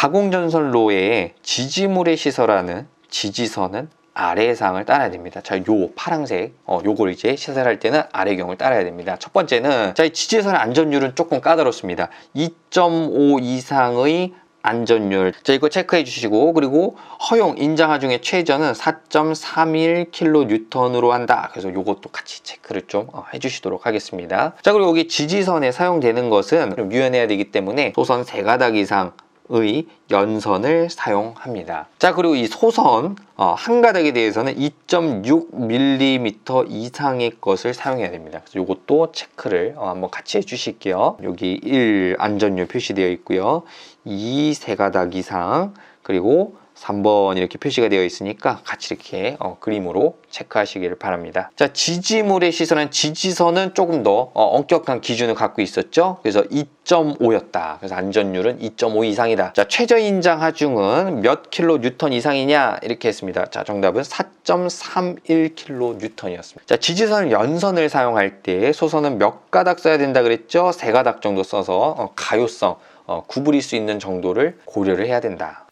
가공전선로에 지지물의 시설하는 지지선은 아래상을 따라야 됩니다. 자, 요 파랑색, 어, 요걸 이제 시설할 때는 아래 경을 따라야 됩니다. 첫 번째는, 자, 이 지지선의 안전율은 조금 까다롭습니다. 2.5 이상의 안전율. 자, 이거 체크해 주시고, 그리고 허용, 인장하 중에 최저는 4.31kN으로 한다. 그래서 요것도 같이 체크를 좀 어, 해주시도록 하겠습니다. 자, 그리고 여기 지지선에 사용되는 것은 좀 유연해야 되기 때문에 소선 세 가닥 이상 의 연선을 사용합니다. 자 그리고 이 소선 어, 한 가닥에 대해서는 2.6mm 이상의 것을 사용해야 됩니다. 그래서 이것도 체크를 어, 한번 같이 해주실게요. 여기 1 안전율 표시되어 있고요. 2 세 가닥 이상 그리고 3번 이렇게 표시가 되어 있으니까 같이 이렇게 어, 그림으로 체크하시기를 바랍니다. 자, 지지물의 시선은 지지선은 조금 더 어, 엄격한 기준을 갖고 있었죠. 그래서 2.5였다. 그래서 안전율은 2.5 이상이다. 자, 최저 인장 하중은 몇 킬로 뉴턴 이상이냐 이렇게 했습니다. 자, 정답은 4.31 킬로 뉴턴이었습니다. 자, 지지선 연선을 사용할 때 소선은 몇 가닥 써야 된다 그랬죠? 세 가닥 정도 써서 어, 가요성 어, 구부릴 수 있는 정도를 고려를 해야 된다.